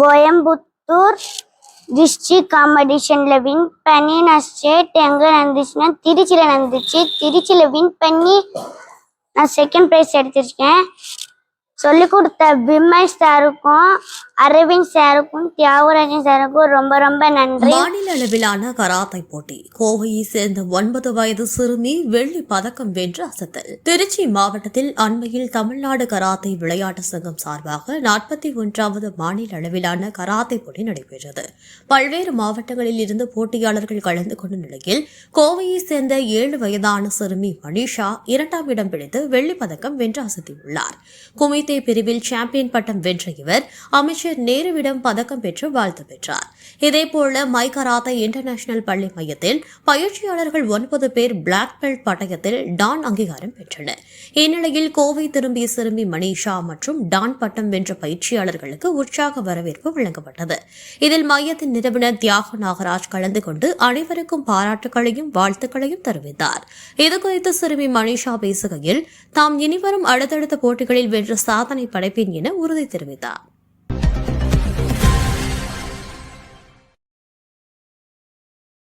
Coimbatore district காம்படிஷனில் win பண்ணி நான் ஸ்டேட் எங்கே நடந்துச்சுன்னா திருச்சியில் நடந்துச்சு. திருச்சியில் வின் பண்ணி நான் செகண்ட் ப்ரைஸ் எடுத்திருக்கேன். சொல்லி கொடுத்த பிம்மை சாருக்கும் அரவிந்த் சாருக்கும் தியாகராஜன் சாருக்கும் ரொம்ப ரொம்ப நன்றி. மாநில அளவிலான கராத்தை போட்டி. கோவையை சேர்ந்த ஒன்பது வயது சிறுமி வெள்ளி பதக்கம் வென்று அசத்தல். திருச்சி மாவட்டத்தில் அண்மையில் தமிழ்நாடு கராத்தை விளையாட்டு சங்கம் சார்பாக நாற்பத்தி ஒன்றாவது மாநில அளவிலான கராத்தை போட்டி நடைபெற்றது. பல்வேறு மாவட்டங்களில் இருந்து போட்டியாளர்கள் கலந்து கொண்ட நிலையில் கோவையை சேர்ந்த ஏழு வயதான சிறுமி மனிஷா இரண்டாம் இடம் பிடித்து வெள்ளி பதக்கம் வென்று அசத்தியுள்ளார். குமித்தே பிரிவில் சாம்பியன் பட்டம் வென்ற இவர் அமைச்சர் நேருவிடம் பதக்கம் பெற்று வாழ்த்து பெற்றார். இதேபோல மைகராத்தா இன்டர்நேஷனல் பள்ளி மையத்தில் பயிற்சியாளர்கள் ஒன்பது பேர் பிளாக் பெல்ட் பட்டயத்தில் டான் அங்கீகாரம் பெற்றனர். இந்நிலையில் கோவை திரும்பிய சிறுமி மணிஷா மற்றும் டான் பட்டம் வென்ற பயிற்சியாளர்களுக்கு உற்சாக வரவேற்பு வழங்கப்பட்டது. இதில் மையத்தின் நிறுவனர் தியாக நாகராஜ் கலந்து கொண்டு அனைவருக்கும் பாராட்டுகளையும் வாழ்த்துக்களையும் தெரிவித்தார். இதுகுறித்து சிறுமி மணிஷா பேசுகையில் தாம் இனிவரும் அடுத்தடுத்த போட்டிகளில் வென்ற சாதனை படைப்பேன் என உறுதி தெரிவித்தார்.